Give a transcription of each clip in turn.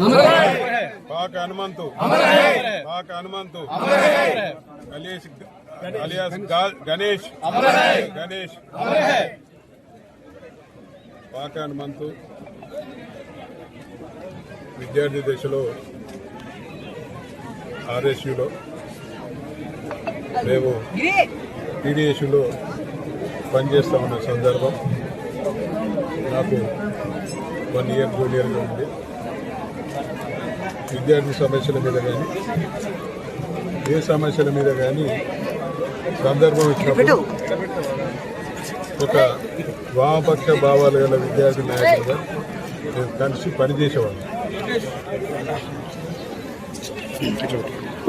పాక హనుమంతు. పాక హనుమంతు. గణేష్ అలియాస్ గణేష్. గణేష్. పాక హనుమంతు. విద్యార్థి దశలో ఆర్ఎస్యులో మేము టీడీఎస్యులో పనిచేస్తా ఉన్న సందర్భం. నాకు వన్ ఇయర్ జూనియర్గా ఉంది. విద్యార్థి సమస్యల మీద కానీ ఏ సమస్యల మీద కానీ సందర్భం ఇచ్చినప్పుడు ఒక వామపక్ష భావాలు గల విద్యార్థి నాయకులుగా నేను కలిసి పనిచేసేవాళ్ళం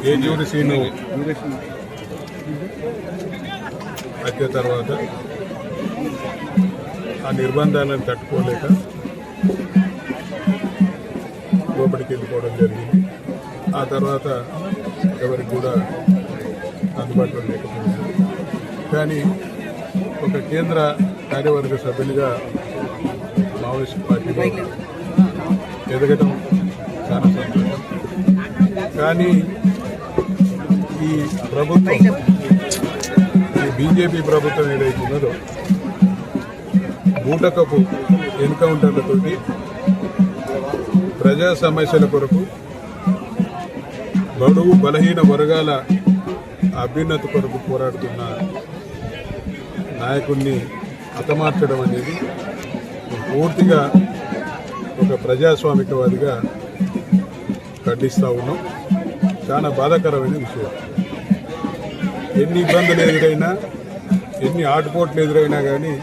ఏ జూరి సీను హత్య తర్వాత ఆ నిర్బంధాలను తట్టుకోలేక లోపలికి వెళ్ళిపోవడం జరిగింది. ఆ తర్వాత ఎవరికి కూడా అందుబాటులో లేకపోయింది. కానీ ఒక కేంద్ర కార్యవర్గ సభ్యులుగా మావోయిస్ట్ పార్టీలో ఎదగడం చాలా సంతోషం. కానీ ఈ ప్రభుత్వం ఈ బీజేపీ ప్రభుత్వం ఏదైతే ఉన్నదో బూటకపు ఎన్కౌంటర్లతోటి ప్రజా సమస్యల కొరకు బడుగు బలహీన వర్గాల అభ్యున్నతి కొరకు పోరాడుతున్న నాయకుడిని హతమార్చడం అనేది పూర్తిగా ఒక ప్రజాస్వామికవాదిగా ఖండిస్తూ ఉన్నాం. చాలా బాధాకరమైన విషయం. ఎన్ని ఇబ్బందులు ఎదురైనా ఎన్ని ఆటుపోట్లు ఎదురైనా కానీ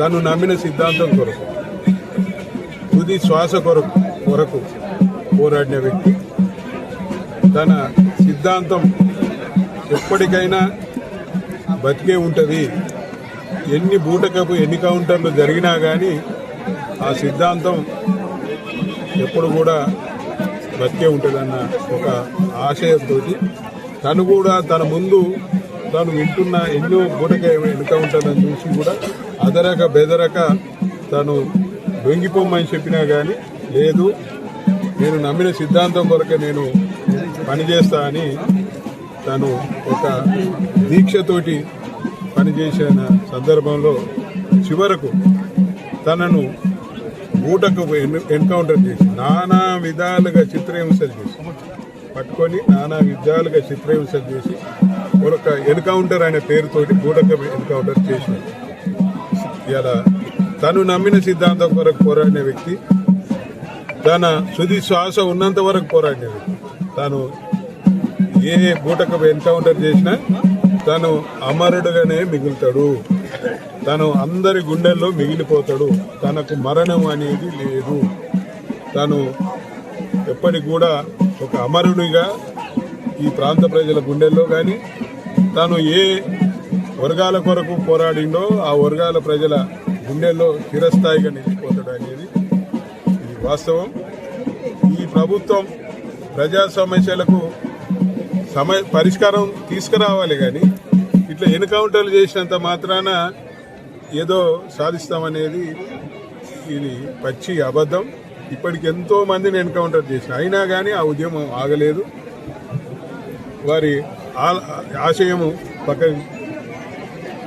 తను నమ్మిన సిద్ధాంతం కొరకు తుది శ్వాస కొరకు కొరకు పోరాడిన వ్యక్తి. తన సిద్ధాంతం ఎప్పటికైనా బతికే ఉంటుంది. ఎన్ని బూటకపు ఎన్ని కౌంటర్లు జరిగినా కానీ ఆ సిద్ధాంతం ఎప్పుడు కూడా బతికే ఉంటుందన్న ఒక ఆశయంతో తను కూడా తన ముందు తను వింటున్న ఎన్నో బూటక ఎన్కౌంటర్లను చూసి కూడా అదరక బెదరక తను లొంగిపోమని చెప్పినా కానీ లేదు నేను నమ్మిన సిద్ధాంతం కొరకే నేను పనిచేస్తా అని తను ఒక దీక్షతోటి పనిచేసిన సందర్భంలో చివరకు తనను ఊటకు ఎన్కౌంటర్ చేసి నానా విధాలుగా చిత్రహింసలు చేసి పట్టుకొని నానా విధాలుగా చిత్రహింసలు చేసి ఒక ఎన్కౌంటర్ అనే పేరుతోటి బూటక ఎన్కౌంటర్ చేసినాడు. ఇలా తను నమ్మిన సిద్ధాంతం కొరకు పోరాడిన వ్యక్తి తన సుది శ్వాస ఉన్నంత వరకు పోరాడిన వ్యక్తి. తను ఏ బూటకు ఎన్కౌంటర్ చేసినా తను అమరుడుగానే మిగులుతాడు. తను అందరి గుండెల్లో మిగిలిపోతాడు. తనకు మరణం అనేది లేదు. తను ఎప్పటికి కూడా ఒక అమరునిగా ఈ ప్రాంత ప్రజల గుండెల్లో కానీ తను ఏ వర్గాల కొరకు పోరాడిండో ఆ వర్గాల ప్రజల గుండెల్లో చిరస్థాయిగా నిలిచిపోతాడు అనేది ఇది వాస్తవం. ఈ ప్రభుత్వం ప్రజా సమస్యలకు సమ పరిష్కారం తీసుకురావాలి కానీ ఇట్లా ఎన్కౌంటర్లు చేసినంత మాత్రాన ఏదో సాధిస్తామనేది ఇది పచ్చి అబద్ధం. ఇప్పటికి ఎంతో మందిని ఎన్కౌంటర్ చేసిన. అయినా కానీ ఆ ఉద్యమం ఆగలేదు. వారి ఆ- ఆశయము పక్క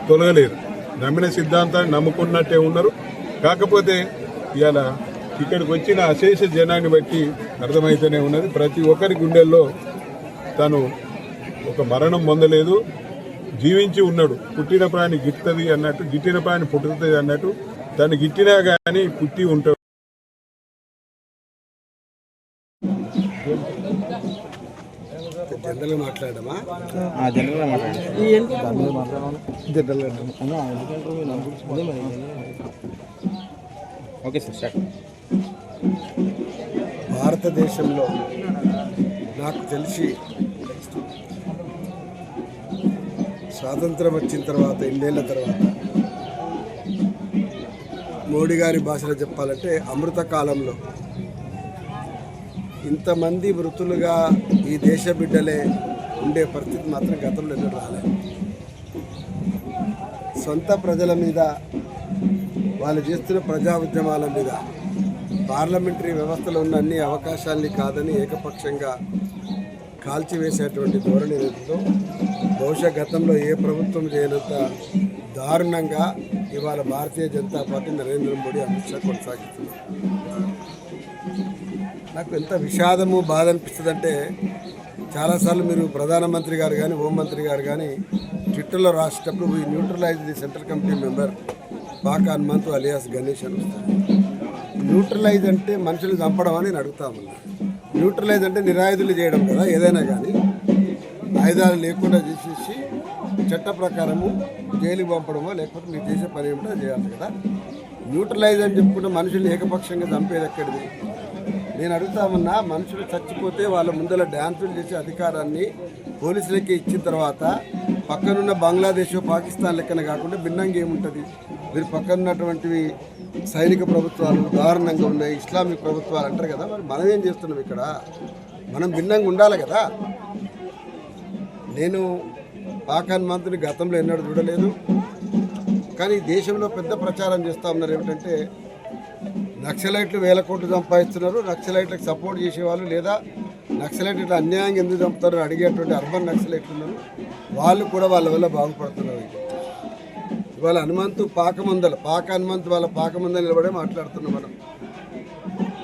తొలగలేదు. నమ్మిన సిద్ధాంతాన్ని నమ్ముకున్నట్టే ఉన్నారు. కాకపోతే ఇవాళ ఇక్కడికి వచ్చిన అశేష జనాన్ని బట్టి అర్థమైతేనే ఉన్నది. ప్రతి ఒక్కరి గుండెల్లో తను ఒక మరణం పొందలేదు. జీవించి ఉన్నాడు. పుట్టిన ప్రాణి గిట్టది అన్నట్టు గిట్టిన ప్రాణి పుట్టుతుంది అన్నట్టు. తను గిట్టినా కానీ పుట్టి ఉంటాడు. జనరల్గా మాట్లాడమా? జనరల్గా మాట్లాడండి. Okay sir start. భారతదేశంలో నాకు తెలిసి స్వాతంత్రం వచ్చిన తర్వాత ఇన్నేళ్ళ తర్వాత మోడీ గారి భాషలో చెప్పాలంటే అమృత కాలంలో ఇంతమంది మృతులుగా ఈ దేశ బిడ్డలే ఉండే పరిస్థితి మాత్రం గతంలో ఎన్నడూ రాలేదు. సొంత ప్రజల మీద వాళ్ళు చేస్తున్న ప్రజా ఉద్యమాల మీద పార్లమెంటరీ వ్యవస్థలో ఉన్న అన్ని అవకాశాల్ని కాదని ఏకపక్షంగా కాల్చివేసేటువంటి ధోరణి రేపుతో బహుశా గతంలో ఏ ప్రభుత్వం చేయనంత దారుణంగా ఇవాళ భారతీయ జనతా పార్టీ నరేంద్ర మోడీ అమిత్ షా కొనసాగిస్తున్నారు. నాకు ఎంత విషాదము బాధ అనిపిస్తుంది అంటే చాలాసార్లు మీరు ప్రధానమంత్రి గారు కానీ హోంమంత్రి గారు కానీ ట్విట్టర్లో రాసేటప్పుడు ఈ neutralize the central committee member Paka Hanumanth alias Ganesh అని న్యూట్రలైజ్ అంటే మనుషులు చంపడం అని నేను అడుగుతా న్యూట్రలైజ్ అంటే నిరాయుధులు చేయడం కదా ఏదైనా కానీ ఆయుధాలు లేకుండా చేసేసి చట్ట ప్రకారము జైలుకి పంపడమో లేకపోతే మీరు చేసే పని ఏమిటో చేయాలి కదా. న్యూట్రలైజ్ అని చెప్పుకుంటే మనుషులు ఏకపక్షంగా చంపేది ఎక్కడిది? నేను అడుగుతామన్నా మనుషులు చచ్చిపోతే వాళ్ళ ముందర డ్యాన్సులు చేసే అధికారాన్ని పోలీసులకి ఇచ్చిన తర్వాత పక్కనున్న బంగ్లాదేశ్ పాకిస్తాన్ లెక్కన కాకుండా భిన్నంగా ఏముంటుంది? మీరు పక్కనున్నటువంటివి సైనిక ప్రభుత్వాలు దారుణంగా ఉన్నాయి ఇస్లామిక్ ప్రభుత్వాలు అంటారు కదా మరి మనం ఏం చేస్తున్నాం ఇక్కడ? మనం భిన్నంగా ఉండాలి కదా? నేను పాకాన్ మంత్రిని గతంలో ఎన్నడూ చూడలేదు కానీ దేశంలో పెద్ద ప్రచారం చేస్తూ ఉన్నారు ఏమిటంటే నక్సలైట్లు వేల కోట్లు సంపాదిస్తున్నారు. నక్సలైట్లకు సపోర్ట్ చేసేవాళ్ళు లేదా నక్సలైట్లు అన్యాయంగా ఎందుకు చంపుతారో అడిగేటువంటి అర్బన్ నక్సలైట్లు ఉన్నారు. వాళ్ళు కూడా వాళ్ళ వల్ల బాగుపడుతున్నారు. ఇవాళ హనుమంతు పాకమందల పాక హనుమంతు వాళ్ళ పాకమందలు నిలబడే మాట్లాడుతున్నాం మనం.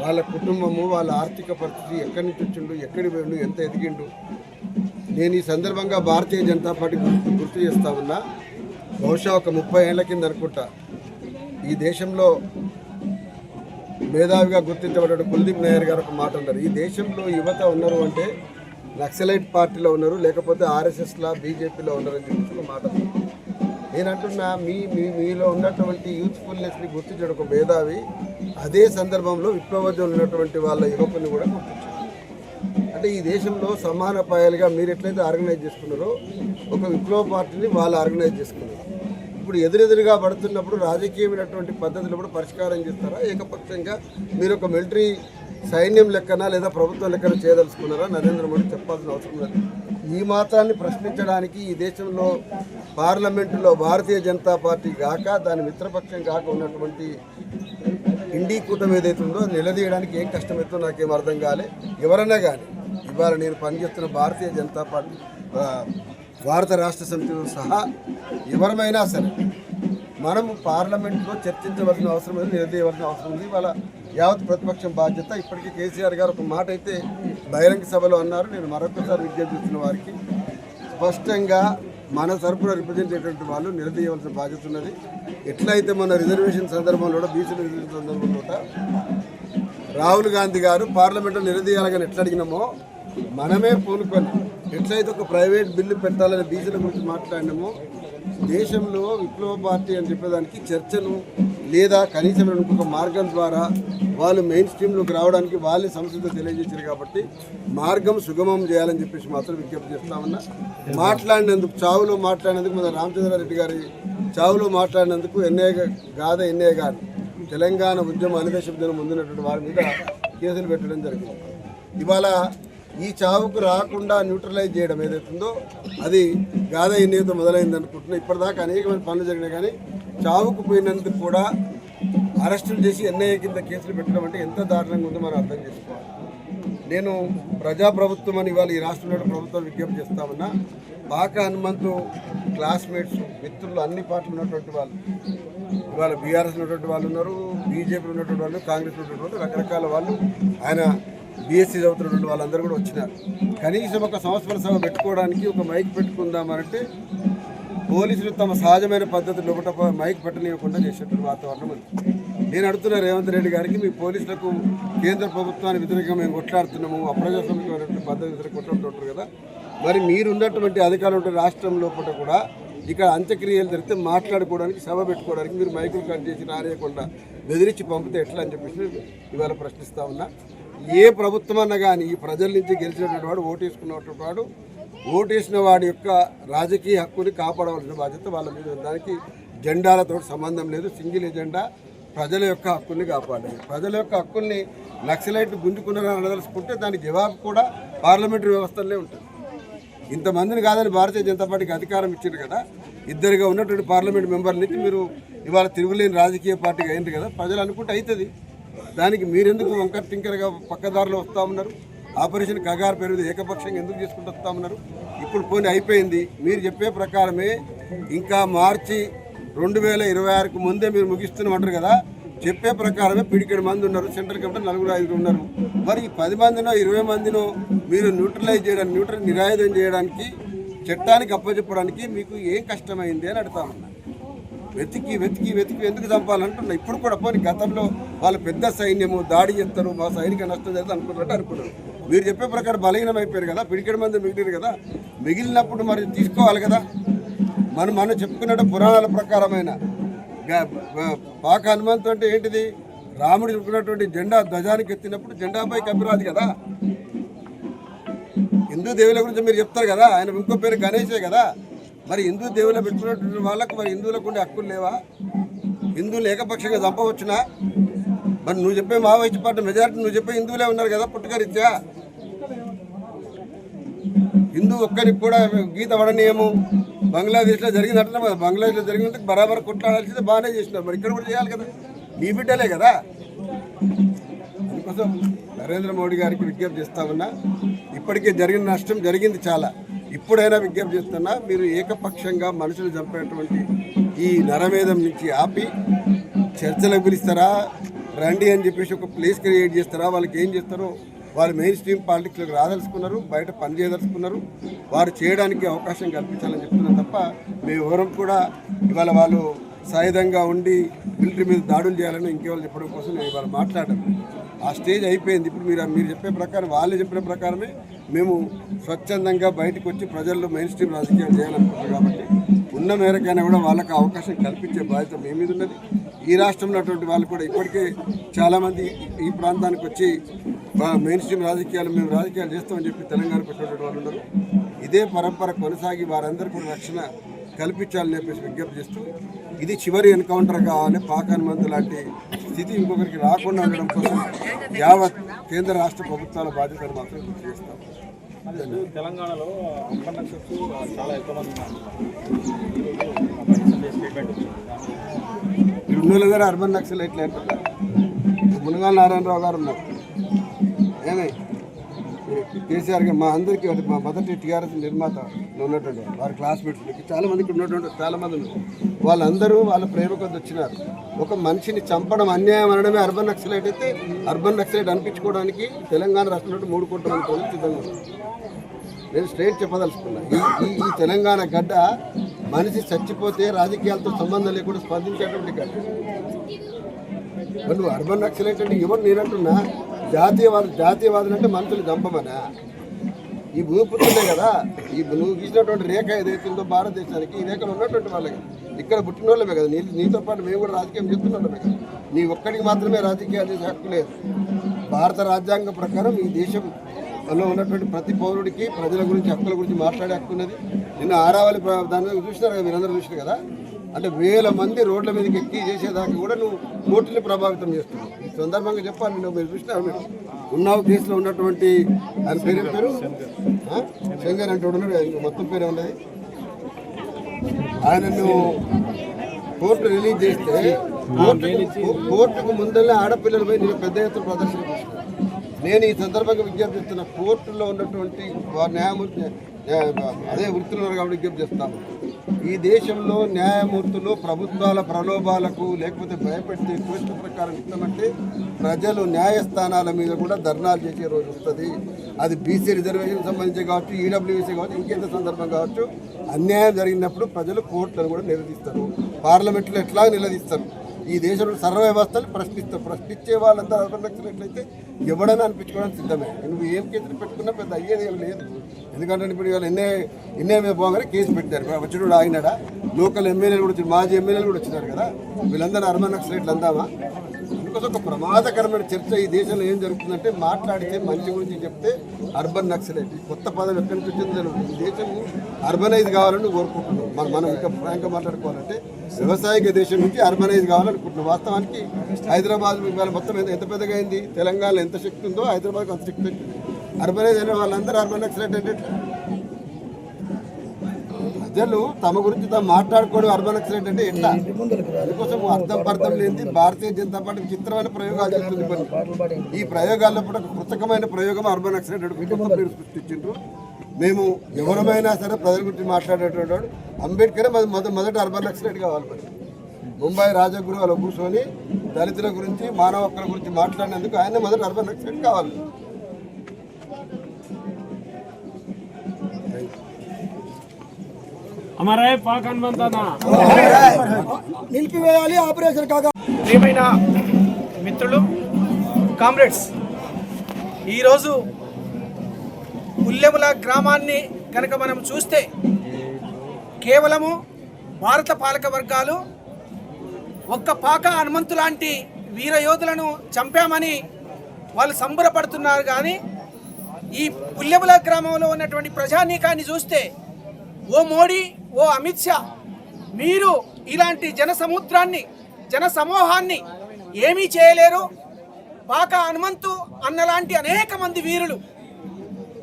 వాళ్ళ కుటుంబము వాళ్ళ ఆర్థిక పరిస్థితి ఎక్కడి నుంచి వచ్చిండు ఎక్కడి పోయిండు ఎంత ఎదిగిండు. నేను ఈ సందర్భంగా భారతీయ జనతా పార్టీ గుర్తు గుర్తు చేస్తా ఉన్నా బహుశా ఒక ముప్పై ఏళ్ళ కింద అనుకుంటా. ఈ దేశంలో మేధావిగా గుర్తించబడ్డ కుల్దీప్ నాయర్ గారు ఒక మాట అన్నారు ఈ దేశంలో యువత ఉన్నారు అంటే నక్సలైట్ పార్టీలో ఉన్నారు లేకపోతే ఆర్ఎస్ఎస్లా బీజేపీలో ఉన్నారని చెప్పేసి ఒక మాట అన్నారు. నేను అంటున్నా మీ మీ మీలో ఉన్నటువంటి యూత్ఫుల్నెస్ని గుర్తించడం ఒక మేధావి అదే సందర్భంలో విప్లవోద్యమంలో ఉన్నటువంటి వాళ్ళ యువకుని కూడా గుర్తించారు అంటే ఈ దేశంలో సమాన పాయాలుగా మీరు ఎట్లయితే ఆర్గనైజ్ చేసుకున్నారో ఒక విప్లవ పార్టీని వాళ్ళు ఆర్గనైజ్ చేసుకున్నారు. ఇప్పుడు ఎదురెదురుగా పడుతున్నప్పుడు రాజకీయమైనటువంటి పద్ధతులు కూడా పరిష్కారం చేస్తారా? ఏకపక్షంగా మీరు ఒక మిలిటరీ సైన్యం లెక్కన లేదా ప్రభుత్వం లెక్కన చేయదలుచుకున్నారా? నరేంద్ర మోడీ చెప్పాల్సిన అవసరం లేదు. ఈ మాత్రాన్ని ప్రశ్నించడానికి ఈ దేశంలో పార్లమెంటులో భారతీయ జనతా పార్టీ గాక దాని మిత్రపక్షం కాక ఉన్నటువంటి ఇండీ కూటమి ఏదైతే ఉందో నిలదీయడానికి ఏం కష్టమవుతుందో నాకేం అర్థం కాలే. ఎవరన్నా కానీ ఇవాళ నేను పనిచేస్తున్న భారతీయ జనతా పార్టీ భారత రాష్ట్ర సమితితో సహా ఎవరమైనా సరే మనం పార్లమెంట్లో చర్చించవలసిన అవసరం ఉంది నిలదీయవలసిన అవసరం ఉంది. వాళ్ళ యావత్ ప్రతిపక్షం బాధ్యత. ఇప్పటికీ కేసీఆర్ గారు ఒక మాట అయితే బహిరంగ సభలో అన్నారు. నేను మరొకసారి విజ్ఞప్తి చేస్తున్న వారికి స్పష్టంగా మన తరపున రిప్రజెంట్ అయ్యేటువంటి వాళ్ళు నిలదీయవలసిన బాధ్యత ఉన్నది. ఎట్లయితే మన రిజర్వేషన్ సందర్భంలో కూడా బీసీ రిజర్వేషన్ సందర్భంలో కూడా రాహుల్ గాంధీ గారు పార్లమెంట్లో నిలదీయాలని ఎట్లా అడిగినామో మనమే పూనుకొని ఎట్లయితే ఒక ప్రైవేట్ బిల్లు పెట్టాలని బీసీల గురించి మాట్లాడినామో దేశంలో విప్లవ పార్టీ అని చెప్పేదానికి చర్చను లేదా కనీసం ఇంకొక మార్గం ద్వారా వాళ్ళు మెయిన్ స్ట్రీమ్లోకి రావడానికి వాళ్ళే సంస్కృతి తెలియజేశారు కాబట్టి మార్గం సుగమం చేయాలని చెప్పేసి మాత్రం విజ్ఞప్తి చేస్తామన్నా మాట్లాడినందుకు చావులో మాట్లాడినందుకు మన రామచంద్రారెడ్డి గారి చావులో మాట్లాడినందుకు ఎన్ఏ గాథ ఎన్ఏ గారు. తెలంగాణ ఉద్యమ అనిదేశ దినం ముందున్నటువంటి వారి మీద కేసులు పెట్టడం జరిగింది. ఇవాళ ఈ చావుకు రాకుండా న్యూట్రలైజ్ చేయడం ఏదైతుందో అది గాథ ఎన్నికతో మొదలైంది అనుకుంటున్నా. ఇప్పటిదాకా అనేకమైన పనులు జరిగినాయి కానీ చావుకు పోయినందుకు కూడా అరెస్టులు చేసి ఎన్ఐఏ కింద కేసులు పెట్టడం అంటే ఎంత దారుణంగా ఉందో మనం అర్థం చేసుకోవాలి. నేను ప్రజాప్రభుత్వం అని ఇవాళ ఈ రాష్ట్రంలో ప్రభుత్వం విజ్ఞప్తి చేస్తామన్నా బాకా హనుమంతు క్లాస్మేట్స్ మిత్రులు అన్ని పార్టీలు ఉన్నటువంటి వాళ్ళు ఇవాళ బీఆర్ఎస్ ఉన్నటువంటి వాళ్ళు ఉన్నారు బీజేపీ ఉన్నటువంటి వాళ్ళు కాంగ్రెస్ ఉన్నటువంటి వాళ్ళు రకరకాల వాళ్ళు ఆయన బీఎస్సీ చదువుతున్నటువంటి వాళ్ళందరూ కూడా వచ్చినారు. కనీసం ఒక సంవత్సర సభ పెట్టుకోవడానికి ఒక మైక్ పెట్టుకుందామనంటే పోలీసులు తమ సహజమైన పద్ధతి లోపల మైక్ పెట్టనివ్వకుండా చేసేటువంటి వాతావరణం ఉంది. నేను అడుగుతున్నా రేవంత్ రెడ్డి గారికి మీ పోలీసులకు కేంద్ర ప్రభుత్వానికి వ్యతిరేకంగా మేము కొట్లాడుతున్నాము అప్రజాస్వామికమైనటువంటి పద్ధతి వ్యతిరేక కొట్లాడుతుంటారు కదా. మరి మీరు ఉన్నటువంటి అధికారులు ఉంటే రాష్ట్రం లోపల కూడా ఇక్కడ అంత్యక్రియలు జరిగితే మాట్లాడుకోవడానికి సభ పెట్టుకోవడానికి మీరు మైకులు కట్ చేసి నారేయకుండా బెదిరించి పంపితే ఎట్లా అని చెప్పేసి ఇవాళ ప్రశ్నిస్తా ఉన్నా. ఏ ప్రభుత్వం అన్నా కానీ ఈ ప్రజల నుంచి గెలిచినటువంటి వాడు ఓటేసుకున్నటువంటి వాడు ఓటేసిన వాడి యొక్క రాజకీయ హక్కుని కాపాడవలసిన బాధ్యత వాళ్ళ మీద దానికి జెండాలతో సంబంధం లేదు. సింగిల్ ఎజెండా ప్రజల యొక్క హక్కుల్ని కాపాడాలి. ప్రజల యొక్క హక్కుల్ని నక్సలైట్ గుంజుకున్నారని అనదలుచుకుంటే దానికి జవాబు కూడా పార్లమెంటరీ వ్యవస్థలే ఉంటుంది. ఇంతమందిని కాదని భారతీయ జనతా పార్టీకి అధికారం ఇచ్చింది కదా. ఇద్దరుగా ఉన్నటువంటి పార్లమెంట్ మెంబర్లకి మీరు ఇవాళ తిరుగులేని రాజకీయ పార్టీగా అయింది కదా. ప్రజలు అనుకుంటే అవుతుంది దానికి మీరెందుకు వంకర టింకరగా పక్కదారులు వస్తూ ఉన్నారు? ఆపరేషన్ కగారు పెరుగుది ఏకపక్షంగా ఎందుకు చేసుకుంటూ వస్తూ ఉన్నారు? ఇప్పుడు పోనీ అయిపోయింది. మీరు చెప్పే ప్రకారమే ఇంకా మార్చి రెండు వేల ఇరవై ఆరుకు ముందే మీరు ముగిస్తున్నమంటారు కదా. చెప్పే ప్రకారమే పిడికెడు మంది ఉన్నారు. సెంట్రల్ కమిటీ నలుగురు ఐదుగురు ఉన్నారు. మరి ఈ పది మందినో ఇరవై మందినో మీరు న్యూట్రలైజ్ చేయడానికి న్యూట్రల్ నిరాయుధం చేయడానికి చట్టానికి అప్పచెప్పడానికి మీకు ఏం కష్టమైంది అని అడుగుతా వెతికి వెతికి వెతికి ఎందుకు చంపాలంటున్నా? ఇప్పుడు కూడా పోనీ గతంలో వాళ్ళ పెద్ద సైన్యము దాడి చేస్తారు మా సైనిక నష్టం చేస్తారు అనుకున్నట్టు అనుకున్నారు. మీరు చెప్పే ప్రకారం బలహీనం అయిపోయారు కదా పిడికెడు మంది మిగిలిరు కదా. మిగిలినప్పుడు మరి తీసుకోవాలి కదా. మనం మనం చెప్పుకున్నట్టు పురాణాల ప్రకారమైన పాక హనుమంతు అంటే ఏంటిది? రాముడు చెప్పుకున్నటువంటి జెండా ధ్వజానికి ఎత్తినప్పుడు జెండాపై కపిరాదు కదా. హిందూ దేవుల గురించి మీరు చెప్తారు కదా ఆయన ఇంకో పేరు గణేశే కదా. మరి హిందూ దేవుల పెట్టుకున్నటువంటి వాళ్ళకు మరి హిందువులకు ఉండే హక్కులు లేవా? హిందువులు ఏకపక్షంగా చంపవచ్చునా? మరి నువ్వు చెప్పే మావోయిస్ట్ పార్టీ మెజారిటీ నువ్వు చెప్పే హిందువులే ఉన్నారు కదా పుట్టుకరీత్యా? హిందూ ఒక్కరికి కూడా గీత పడనీయము బంగ్లాదేశ్లో జరిగినట్టు మరి బంగ్లాదేశ్లో జరిగినట్టు బరాబర్ కొట్లాడాల్సింది బాగానే చేసినారు మరి ఇక్కడ కూడా చేయాలి కదా. నీ బిడ్డలే కదా. అందుకోసం నరేంద్ర మోడీ గారికి విజ్ఞప్తి చేస్తా ఉన్నా ఇప్పటికే జరిగిన నష్టం జరిగింది చాలా. ఇప్పుడైనా విజ్ఞప్తి చేస్తున్నా మీరు ఏకపక్షంగా మనుషులు చంపేటువంటి ఈ నరమేధం నుంచి ఆపి చర్చలకు పిలుస్తారా రండి అని చెప్పేసి ఒక ప్లేస్ క్రియేట్ చేస్తారా వాళ్ళకి ఏం చేస్తారో వాళ్ళు మెయిన్ స్ట్రీమ్ పాలిటిక్స్లోకి రాదలుచుకున్నారు బయట పని చేయదలుచుకున్నారు వారు చేయడానికి అవకాశం కల్పించాలని చెప్తున్నారు తప్ప మేము ఎవరం కూడా ఇవాళ వాళ్ళు సాయుధంగా ఉండి మిలిటరీ మీద దాడులు చేయాలని ఇంకేవాళ్ళు చెప్పడం కోసం నేను ఇవాళ మాట్లాడడం ఆ స్టేజ్ అయిపోయింది. ఇప్పుడు మీరు మీరు చెప్పే ప్రకారం వాళ్ళు చెప్పిన ప్రకారమే మేము స్వచ్ఛందంగా బయటకు వచ్చి ప్రజల్లో మెయిన్ స్ట్రీమ్ రాజకీయాలు చేయాలనుకుంటున్నాం కాబట్టి ఉన్న మేరకైనా కూడా వాళ్ళకి అవకాశం కల్పించే బాధ్యత మీ మీద ఉన్నది. ఈ రాష్ట్రంలో అటువంటి వాళ్ళు కూడా ఇప్పటికే చాలామంది ఈ ప్రాంతానికి వచ్చి మెయిన్ స్ట్రీమ్ రాజకీయాలు మేము రాజకీయాలు చేస్తామని చెప్పి తెలంగాణకు వచ్చినటువంటి వాళ్ళు ఉన్నారు. ఇదే పరంపర కొనసాగి వారందరికీ కూడా రక్షణ కల్పించాలని చెప్పేసి విజ్ఞప్తి చేస్తూ ఇది చివరి ఎన్కౌంటర్ కావాలి. పాక్ హనుమంతు లాంటి స్థితి ఇంకొకరికి రాకుండా ఉండడం కోసం యావత్ కేంద్ర రాష్ట్ర ప్రభుత్వాల బాధ్యతలు మాత్రం గుర్తు చేస్తాం. తెలంగాణలో అర్బన్ నక్సల్స్ చాలా ఎక్కువ మంది ఉన్నారు స్టేట్మెంట్ అర్బన్ నక్సల్ ఎట్లా అంటారు మునగాల నారాయణరావు గారు ఉన్నారు. ఏమే? కేసీఆర్ గారు మా అందరికీ మా మొదటి టీఆర్ఎస్ నిర్మాత ఉన్నటువంటి వారి క్లాస్మేట్స్ చాలా మందికి ఉన్నటువంటి చాలా మంది ఉన్నారు. వాళ్ళందరూ వాళ్ళ ప్రేమ కొద్ది వచ్చినారు. ఒక మనిషిని చంపడం అన్యాయం అనడమే అర్బన్ నక్సలైట్ అయితే అర్బన్ నక్సలైట్ అనిపించుకోవడానికి తెలంగాణ రాష్ట్రంలో మూడు కోట్ల మంది పోలీసు సిద్ధంగా నేను స్ట్రైట్ చెప్పదలుచుకున్నా. ఈ ఈ- తెలంగాణ గడ్డ మనిషి చచ్చిపోతే రాజకీయాలతో సంబంధం లేకుండా స్పందించేటువంటి గడ్డ. నువ్వు అర్బన్ నక్సలైట్ అంటే ఎవరు నేనంటున్నా? జాతీయవాద జాతీయవాదులు అంటే మనుషులు చంపమనా? ఈ భూపుత్రులే కదా. ఈ నువ్వు గీసినటువంటి రేఖ ఏదైతే ఉందో భారతదేశానికి ఈ రేఖలు ఉన్నటువంటి వాళ్ళే కదా ఇక్కడ పుట్టిన వాళ్ళమే కదా. నీ నీతో పాటు మేము కూడా రాజకీయం చెప్తున్న వాళ్ళమే కదా. నీ ఒక్కడికి మాత్రమే రాజకీయాలు చేసే హక్కు లేదు. భారత రాజ్యాంగం ప్రకారం ఈ దేశంలో ఉన్నటువంటి ప్రతి పౌరుడికి ప్రజల గురించి హక్కుల గురించి మాట్లాడే హక్కు ఉన్నది. నిన్న ఆరావళి దాని చూసినారు కదా మీరందరూ చూసినారు కదా. అంటే వేల మంది రోడ్ల మీదకి ఎక్కి చేసేదాకా కూడా నువ్వు కోర్టుని ప్రభావితం చేస్తున్నావు. ఈ సందర్భంగా చెప్పాలి నువ్వు మీరు చూసినా మీరు. ఉన్నావు కేసులో ఉన్నటువంటి ఆయన పేరు పేరు? శంకర్ అంటే ఉన్నాడు? ఆయన మొత్తం పేరు ఉన్నది ఆయనను కోర్టు రిలీజ్ చేస్తే కోర్టుకు కోర్టుకు ఆడపిల్లలపై నేను పెద్ద ఎత్తున ప్రదర్శన నేను ఈ సందర్భంగా విజ్ఞప్తి కోర్టులో ఉన్నటువంటి వారి న్యాయమూర్తి అదే వృత్తిలో కాబట్టి విజ్ఞప్తి చేస్తాము ఈ దేశంలో న్యాయమూర్తులు ప్రభుత్వాల ప్రలోభాలకు లేకపోతే భయపెట్టే ట్విస్ట్ ప్రకారం ఇస్తామంటే ప్రజలు న్యాయస్థానాల మీద కూడా ధర్నాలు చేసే రోజు వస్తుంది. అది బీసీ రిజర్వేషన్ సంబంధించి కావచ్చు ఈడబ్ల్యూసీ కావచ్చు ఇంకెంత సందర్భం కావచ్చు అన్యాయం జరిగినప్పుడు ప్రజలు కోర్టులను కూడా నిలదీస్తారు. పార్లమెంట్లో ఎట్లా నిలదీస్తారు. ఈ దేశంలో సర్వ వ్యవస్థలు ప్రశ్నిస్తాం ప్రశ్నించే వాళ్ళంతా అర్బన్ ఎవడైనా అనిపించుకోవడానికి సిద్ధమే. నువ్వు ఏం కేసులు పెట్టుకున్నా పెద్ద అయ్యేది ఏం లేదు. ఎందుకంటే ఇప్పుడు ఇవాళ ఎన్నే ఎన్నే మీద పోగానే కేసు పెట్టారు. వచ్చినప్పుడు ఆగినాడా లోకల్ ఎమ్మెల్యేలు కూడా మాజీ ఎమ్మెల్యేలు కూడా వచ్చినారు కదా. వీళ్ళందరూ అర్బన్ రేట్లు అందామా? ఒక ప్రమాదకరమైన చర్చ ఈ దేశంలో ఏం జరుగుతుందంటే మాట్లాడితే మంచి గురించి చెప్తే అర్బన్ నక్సలైట్ కొత్త పదం ఎక్కడి నుంచి వచ్చిందో ఈ దేశం అర్బనైజ్ కావాలని కోరుకుంటున్నాం. మనం మనం ఇంకా ఫ్రాంక్గా మాట్లాడుకోవాలంటే వ్యవసాయక దేశం నుంచి అర్బనైజ్ కావాలనుకుంటున్నాం. వాస్తవానికి హైదరాబాద్ ఇవాళ మొత్తం ఎంత ఎంత పెద్దగా అయింది? తెలంగాణలో ఎంత శక్తి ఉందో హైదరాబాద్కు అంత శక్తి అర్బనైజ్ అయిన వాళ్ళందరూ అర్బన్ నక్సలైట్ అంటే ప్రజలు తమ గురించి తాము మాట్లాడుకోవడం అర్బన్ నక్సలైట్ అంటే ఎట్లా? అందుకోసం అర్థం పర్థం లేని భారతీయ జనతా పార్టీ చిత్రమైన ప్రయోగాలు చేస్తుంది కొన్ని. ఈ ప్రయోగాల్లో కూడా ఒక కృతకమైన ప్రయోగం అర్బన్ నక్సలైట్ అని కొత్త సృష్టించారు మేము ఎవరమైనా సరే ప్రజల గురించి మాట్లాడేటువంటి వాడు. అంబేద్కర్ మొదటి మొదటి అర్బన్ నక్సలైట్ కావాలి మరి. ముంబై రాజగృహాలో కూర్చొని దళితుల గురించి మానవ హక్కుల గురించి మాట్లాడినందుకు ఆయన మొదటి అర్బన్ నక్సలైట్ కావాలి. నిలిపివేయాలి ఆపరేషన్ ప్రియమైన మిత్రులు కామ్రేడ్స్ ఈరోజు ఉల్లెముల గ్రామాన్ని కనుక మనం చూస్తే కేవలము భారత పాలక వర్గాలు ఒక్క పాక హనుమంతు లాంటి వీరయోధులను చంపామని వాళ్ళు సంబరపడుతున్నారు కానీ ఈ పుల్లెముల గ్రామంలో ఉన్నటువంటి ప్రజానీకాన్ని చూస్తే ఓ మోడీ ఓ అమిత్ షా మీరు ఇలాంటి జన సముద్రాన్ని జన సమూహాన్ని ఏమీ చేయలేరు. పాక హనుమంతు అన్నలాంటి అనేక మంది వీరులు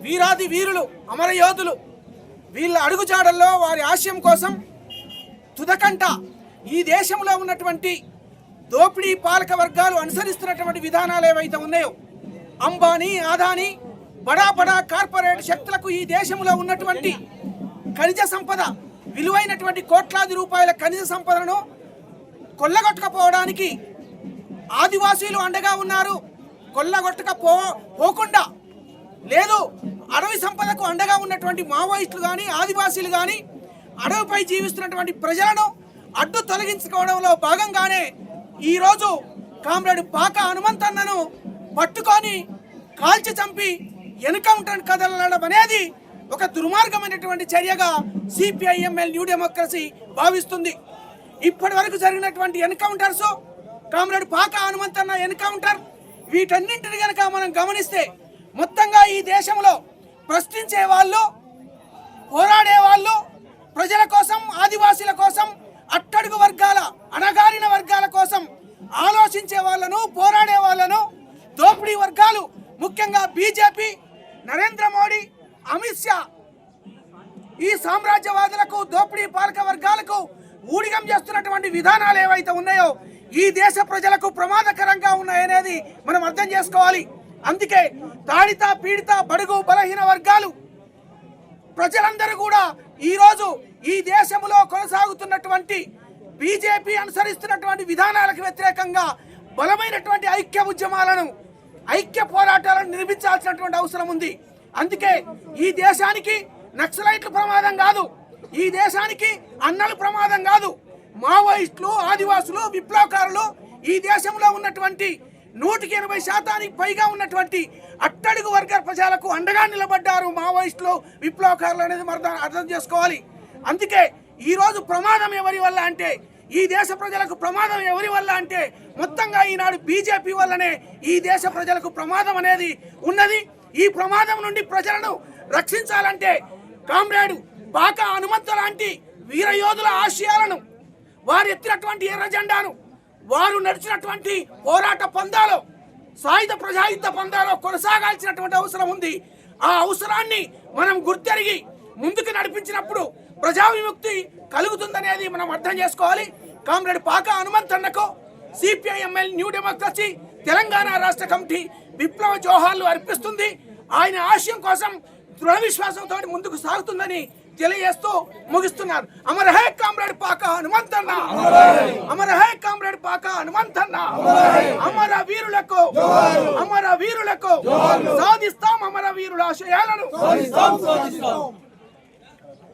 వీరాది వీరులు అమరయోధులు వీళ్ళ అడుగుజాడల్లో వారి ఆశయం కోసం తుదకంట ఈ దేశంలో ఉన్నటువంటి దోపిడీ పాలక వర్గాలు అనుసరిస్తున్నటువంటి విధానాలు ఏవైతే ఉన్నాయో అంబానీ ఆదాని బడా బడా కార్పొరేట్ శక్తులకు ఈ దేశంలో ఉన్నటువంటి ఖనిజ సంపద విలువైనటువంటి కోట్లాది రూపాయల ఖనిజ సంపదను కొల్లగొట్టకపోవడానికి ఆదివాసీలు అండగా ఉన్నారు. కొల్లగొట్టకపో పోకుండా లేదు అడవి సంపదకు అండగా ఉన్నటువంటి మావోయిస్టులు కానీ ఆదివాసీలు కానీ అడవిపై జీవిస్తున్నటువంటి ప్రజలను అడ్డు తొలగించుకోవడంలో భాగంగానే ఈరోజు కామ్రేడ్ పాక హనుమంతన్నను పట్టుకొని కాల్చి చంపి ఎన్కౌంటర్ కదలడం అనేది ఒక దుర్మార్గమైనటువంటి చర్యగా సిపిఐఎంఎల్ న్యూ డెమోక్రసీ భావిస్తుంది. ఇప్పటి వరకు జరిగినటువంటి ఎన్కౌంటర్స్ కామ్రేడ్ పాక హనుమంతన్న ఎన్కౌంటర్ వీటన్నింటిని కనుక మనం గమనిస్తే మొత్తంగా ఈ దేశంలో ప్రశ్నించే వాళ్ళు పోరాడే వాళ్ళు ప్రజల కోసం ఆదివాసీల కోసం అట్టడుగు వర్గాల అణగారిన వర్గాల కోసం ఆలోచించే వాళ్ళను పోరాడే వాళ్ళను దోపిడీ వర్గాలు ముఖ్యంగా బీజేపీ నరేంద్ర మోడీ అమిత్ షా ఈ సామ్రాజ్యవాదులకు దోపిడీ పాలక వర్గాలకు ఊడిగం చేస్తున్నటువంటి విధానాలు ఏవైతే ఉన్నాయో ఈ దేశ ప్రజలకు ప్రమాదకరంగా ఉన్నాయనేది మనం అర్థం చేసుకోవాలి. అందుకే తాడిత పీడిత బడుగు బలహీన వర్గాలు ప్రజలందరూ కూడా ఈరోజు ఈ దేశంలో కొనసాగుతున్నటువంటి బీజేపీ అనుసరిస్తున్నటువంటి విధానాలకు వ్యతిరేకంగా బలమైనటువంటి ఐక్య ఉద్యమాలను ఐక్య పోరాటాలను నిర్మించాల్సినటువంటి అవసరం ఉంది. అందుకే ఈ దేశానికి నక్సలైట్లు ప్రమాదం కాదు. ఈ దేశానికి అన్నలు ప్రమాదం కాదు. మావోయిస్టులు ఆదివాసులు విప్లవకారులు ఈ దేశంలో ఉన్నటువంటి నూటికి ఎనభై శాతానికి పైగా ఉన్నటువంటి అట్టడుగు వర్గ ప్రజలకు అండగా నిలబడ్డారు మావోయిస్టులు విప్లవకారులు అనేది మనం అర్థం చేసుకోవాలి. అందుకే ఈరోజు ప్రమాదం ఎవరి వల్ల అంటే ఈ దేశ ప్రజలకు ప్రమాదం ఎవరి వల్ల అంటే మొత్తంగా ఈనాడు బీజేపీ వల్లనే ఈ దేశ ప్రజలకు ప్రమాదం అనేది ఉన్నది. ఈ ప్రమాదం నుండి ప్రజలను రక్షించాలంటే కామ్రేడు బాకా హనుమంత లాంటి వీరయోధుల ఆశయాలను వారు ఎత్తినటువంటి ఎర్ర జెండాను వారు నడిచినటువంటి పోరాట పందాలో సాయుధ ప్రజాయుద్ధ పందాలో కొనసాగాల్సినటువంటి అవసరం ఉంది. ఆ అవసరాన్ని మనం గుర్తెరిగి ముందుకు నడిపించినప్పుడు ప్రజా విముక్తి కలుగుతుందనేది మనం అర్థం చేసుకోవాలి. Comrade Paka హనుమంతన్నకు CPI ML new democracy Telangana రాష్ట్ర కమిటీ విప్లవ జోహార్లు అర్పిస్తుంది. ఆయన ఆశయం కోసం దృఢ విశ్వాసంతో ముందుకు సాగుతుందని తెలియజేస్తూ ముగిస్తున్నారు. అమర హే కామ్రేడ్ పాక హనుమంతన్న. అమర హే కామ్రేడ్ పాక హనుమంతన్న. అమర వీరులకు అమర వీరులకు సాధిస్తాం అమర వీరుల ఆశయాలను.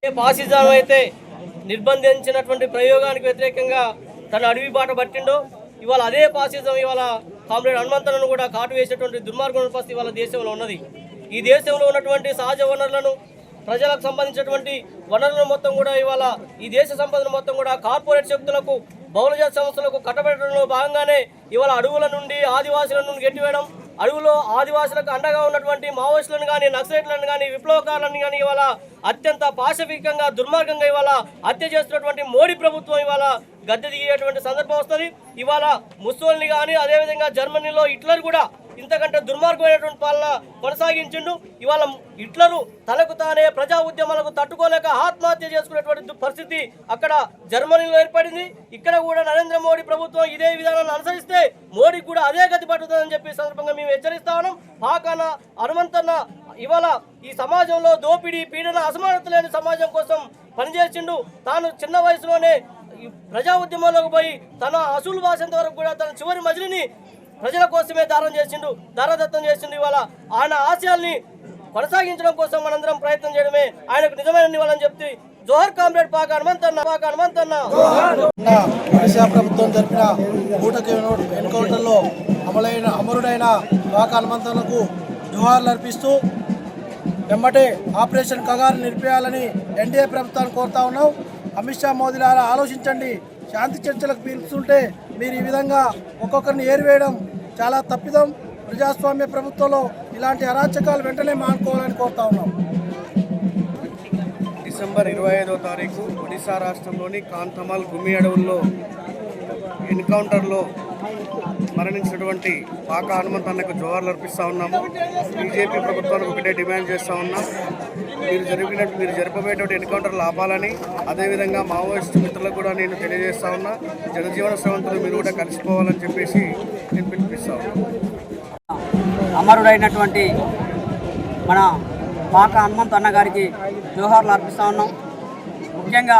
ఏ అయితే నిర్బంధించినటువంటి ప్రయోగానికి వ్యతిరేకంగా తన అడవి బాట పట్టిండో ఇవాళ అదే పాసిజం ఇవాళ కామ్రేడ్ హనుమంతులను కూడా కాటు వేసేటువంటి దుర్మార్గం పరిస్థితి ఇవాళ దేశంలో ఉన్నది. ఈ దేశంలో ఉన్నటువంటి సహజ వనరులను ప్రజలకు సంబంధించినటువంటి వనరులను మొత్తం కూడా ఇవాళ ఈ దేశ సంపదను మొత్తం కూడా కార్పొరేట్ శక్తులకు బహుళజాతి సంస్థలకు కట్టబెట్టడంలో భాగంగానే ఇవాళ అడవుల నుండి ఆదివాసుల నుండి గెట్టివేయడం అడవులో ఆదివాసులకు అండగా ఉన్నటువంటి మావోయిస్టులను కానీ నక్సలైట్లను కానీ విప్లవకారులను కానీ ఇవాళ అత్యంత పాశవికంగా దుర్మార్గంగా ఇవాళ హత్య చేస్తున్నటువంటి మోడీ ప్రభుత్వం ఇవాళ గద్దె దిగేటువంటి సందర్భం వస్తుంది. ఇవాళ ముస్సోల్ని కానీ అదేవిధంగా జర్మనీలో హిట్లర్ కూడా ఇంతకంటే దుర్మార్గమైనటువంటి పాలన కొనసాగించిండు. ఇవాళ హిట్లరు తనకు తానే ప్రజా ఉద్యమాలకు తట్టుకోలేక ఆత్మహత్య చేసుకునేటువంటి పరిస్థితి అక్కడ జర్మనీలో ఏర్పడింది. ఇక్కడ కూడా నరేంద్ర మోడీ ప్రభుత్వం ఇదే విధానాన్ని అనుసరిస్తే మోడీకి కూడా అదే గతి పట్టుతుందని చెప్పి సందర్భంగా మేము హెచ్చరిస్తా ఉన్నాం. పాకాన హనుమంతన్న ఇవాళ ఈ సమాజంలో దోపిడీ పీడన అసమానత లేని సమాజం కోసం పనిచేసిండు. తాను చిన్న వయసులోనే ప్రజా ఉద్యమంలోకి పోయి తన అసూలు భాషంత వరకు కూడా తన చివరి మజిలిని ప్రజల కోసమే దారం చేసిండు దారదత్తం చేసిండు ఇవాళ. ఆయన ఆశయాల్ని కొనసాగించడం కోసం మనందరం ప్రయత్నం చేయడమే ఆయనకు నిజమైన నివాళని చెప్తే జోహర్ కామ్రేడ్ పాక హనుమంతన్న పాక హనుమంతన్న. ఒడిశా ప్రభుత్వం జరిపిన ఊటకి ఎన్కౌంటర్లో అమలైన అమరుడైన పాక హనుమంతన్నకు జోహార్లు అర్పిస్తూ వెంబటే ఆపరేషన్ కగారు నిలిపేయాలని ఎన్డీఏ ప్రభుత్వాన్ని కోరుతా ఉన్నాం. అమిత్ షా మోదీ ఆలోచించండి. శాంతి చర్చలకు పిలుస్తుంటే మీరు ఈ విధంగా ఒక్కొక్కరిని ఏరివేయడం చాలా తప్పిదం. ప్రజాస్వామ్య ప్రభుత్వంలో ఇలాంటి అరాచకాలు వెంటనే మానుకోవాలని కోరుతా ఉన్నాం. డిసెంబర్ ఇరవై ఐదో తారీఖు ఒడిశా రాష్ట్రంలోని కాంతమాల్ గుమ్మి అడవుల్లో ఎన్కౌంటర్లో మరణించినటువంటి పాక హనుమంత్ అన్నకు జోహార్లు అర్పిస్తూ ఉన్నాము. బీజేపీ ప్రభుత్వానికి ఒకటే డిమాండ్ చేస్తూ ఉన్నాం. మీరు జరిపినట్టు మీరు జరిపబోయేటువంటి ఎన్కౌంటర్లు ఆపాలని అదేవిధంగా మావోయిస్ట్ మిత్రులకు కూడా నేను తెలియజేస్తా ఉన్నా. జనజీవన శ్రవంతులు మీరు కూడా కలిసిపోవాలని చెప్పేసి నేను పిలిపిస్తా అమరుడైనటువంటి మన పాక హనుమంత్ అన్న గారికి జోహార్లు అర్పిస్తూ ఉన్నాం. ముఖ్యంగా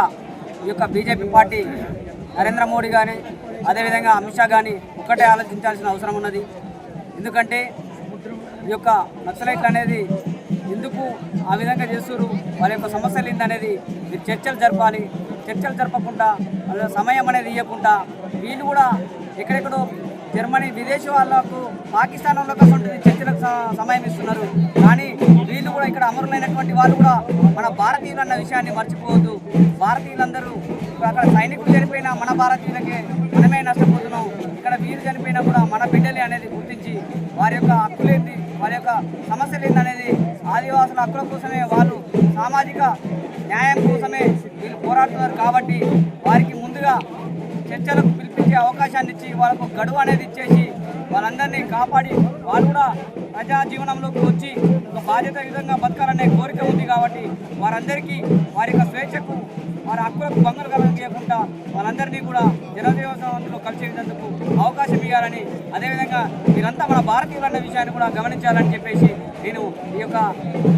ఈ యొక్క బీజేపీ పార్టీ నరేంద్ర మోడీ కానీ అదేవిధంగా అమిత్ షా కానీ ఒక్కటే ఆలోచించాల్సిన అవసరం ఉన్నది. ఎందుకంటే ఈ యొక్క నక్సలైట్లు అనేది ఎందుకు ఆ విధంగా చేస్తున్నారు వారి యొక్క సమస్యలు ఏంటనేది మీరు చర్చలు జరపాలి. చర్చలు జరపకుండా వాళ్ళ సమయం అనేది ఇవ్వకుండా వీళ్ళు కూడా ఎక్కడెక్కడో జర్మనీ విదేశీ వాళ్ళకు పాకిస్తాన్ వాళ్ళకు చర్చలకు స- సమయం ఇస్తున్నారు. కానీ వీళ్ళు కూడా ఇక్కడ అమరులైనటువంటి వాళ్ళు కూడా మన భారతీయులు అన్న విషయాన్ని మర్చిపోవద్దు. భారతీయులందరూ ఇప్పుడు అక్కడ సైనికులు చనిపోయినా మన భారతీయులకే మనమే నష్టపోతున్నాం ఇక్కడ వీరు చనిపోయినా కూడా మన బిడ్డలే అనేది గుర్తించి వారి యొక్క హక్కులేంది వారి యొక్క సమస్యలు ఏంటనేది ఆదివాసుల హక్కుల కోసమే వాళ్ళు సామాజిక న్యాయం కోసమే వీళ్ళు పోరాడుతున్నారు కాబట్టి వారికి ముందుగా చర్చలకు పిలిపించే అవకాశాన్ని ఇచ్చి వాళ్ళకు గడువు అనేది ఇచ్చేసి వాళ్ళందరినీ కాపాడి వాళ్ళు కూడా ప్రజా జీవనంలోకి వచ్చి ఒక బాధ్యత విధంగా బతకాలనే కోరిక ఉంది కాబట్టి వారందరికీ వారి యొక్క స్వేచ్ఛకు వారి హక్కులకు భంగలు కలగకుండా వాళ్ళందరినీ కూడా జనజీవనంలో కలిసేందుకు అవకాశం ఇవ్వాలని అదేవిధంగా మీరంతా మన భారతీయులు అన్న విషయాన్ని కూడా గమనించాలని చెప్పేసి నేను ఈ యొక్క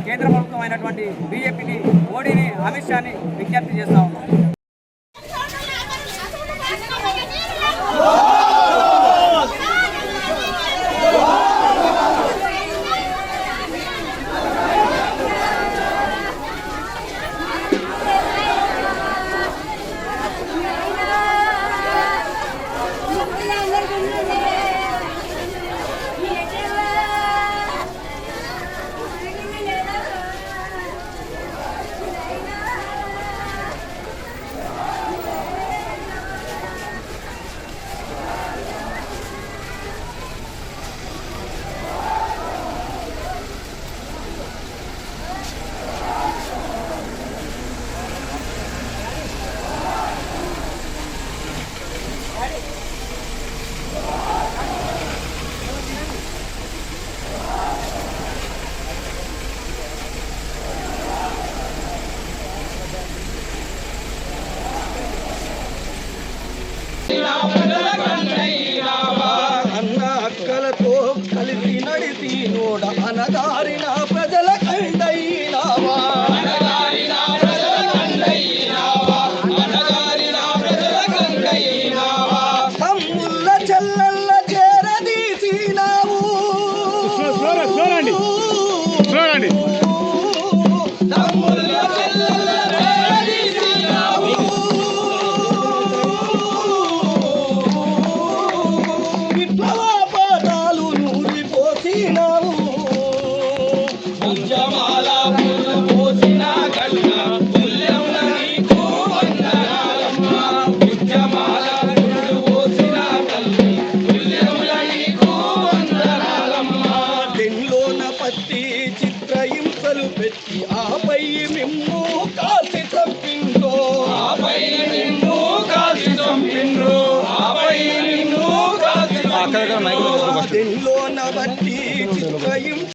కేంద్ర ప్రభుత్వం అయినటువంటి బీజేపీని మోడీని అమిత్ షాని విజ్ఞప్తి చేస్తా ఉన్నాను. చూడండి. చూడండి.